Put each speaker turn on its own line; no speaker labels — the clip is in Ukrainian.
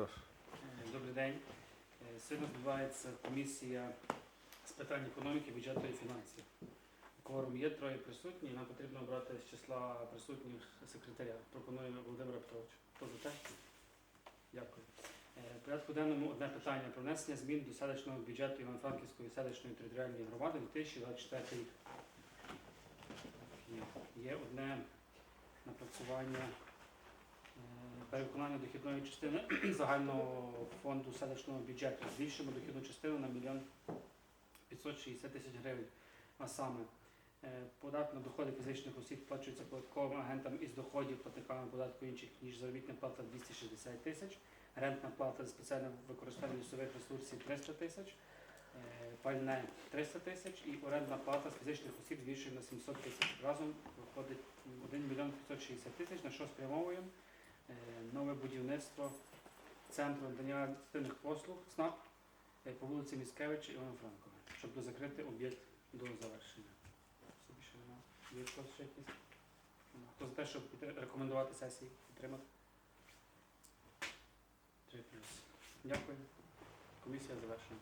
Прошу.
Добрий день. Е, Сьогодні відбувається комісія з питань економіки, бюджету і фінансів. Кворум є, троє присутні, нам потрібно обрати з числа присутніх секретаря. Пропоную Володимира Петровича. Хто за те? Дякую. Е, В порядку денному одне питання про внесення змін до селищного бюджету Івано-Франківської селищної територіальної громади 2024 рік. Є. Одне напрацювання перевиконання дохідної частини загального фонду селищного бюджету. Збільшимо дохідну частину на мільйон 560 тисяч гривень. А саме е, податок на доходи фізичних осіб сплачується податковим агентам із доходів платниками податку інших, ніж заробітна плата 260 тисяч, рентна плата за спеціальне використання лісових ресурсів 300 тисяч, е, пальне 300 тисяч і орендна плата з фізичних осіб збільшує на 700 тисяч. Разом виходить 1 мільйон 560 тисяч, на що спрямовуємо нове будівництво центру надання адміністративних послуг СНАП е, по вулиці Міскевича Івана Франкова, щоб закрити об'єкт до завершення. Хто за те, щоб рекомендувати сесії підтримати? Три плюс. Дякую. Комісія завершена.